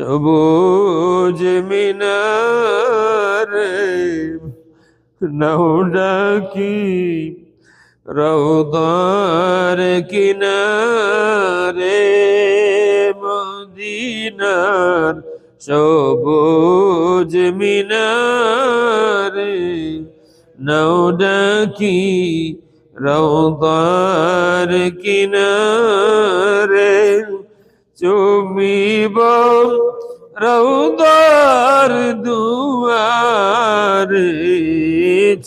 সবুজ মিনারে নাও ডাকি রৌদার কিনারে মদিনার সবুজ মিনারে নাও ডাকি রৌদার কিনারে চুমিব রৌদার দুয়ারে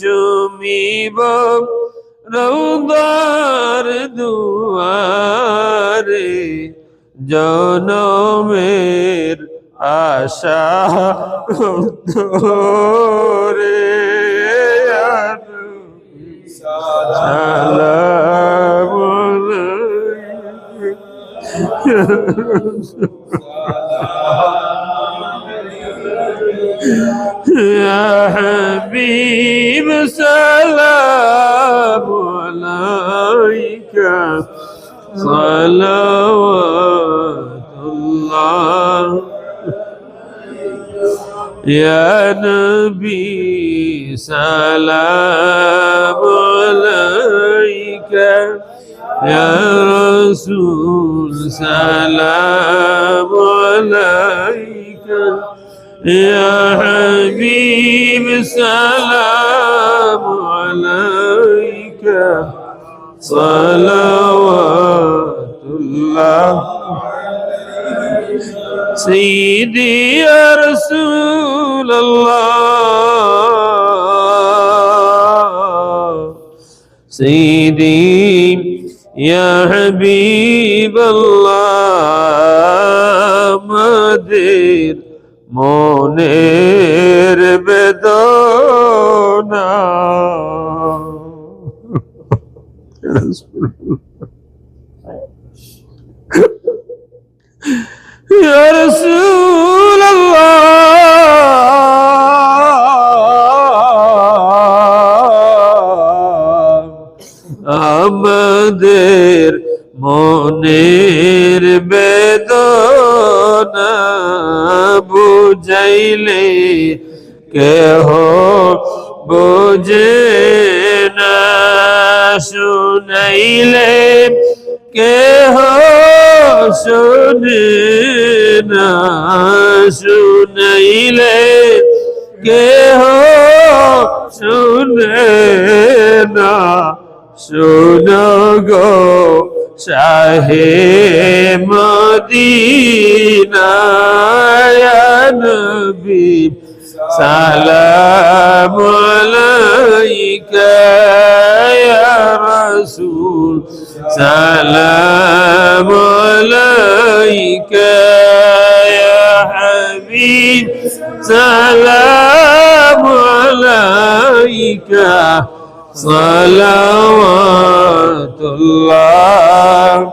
চুমিব রৌদার দুয়ারে জনমের আশা রে সালাম يا حبيب سلام عليك. صلوات الله. يا نبي سلام عليك. يا رسول سلام عليك يا حبيب سلام عليك. صلوات الله سيدي يا رسول الله. سيدي يا حبيب الله مدير মনের বেদনা يا رسول আমাদের মনের বেদনা বুঝাইলে কেহ বোঝে না শুনাইলে কেহ শুনে না শুনাইলে কেহ শুনে না শুন গো শাহে মদিনা ইয়া নবী, সালাম আলাইকা ইয়া রাসূল, সালাম আলাইকা ইয়া হাবিব সালাম আলাইকা صلوات الله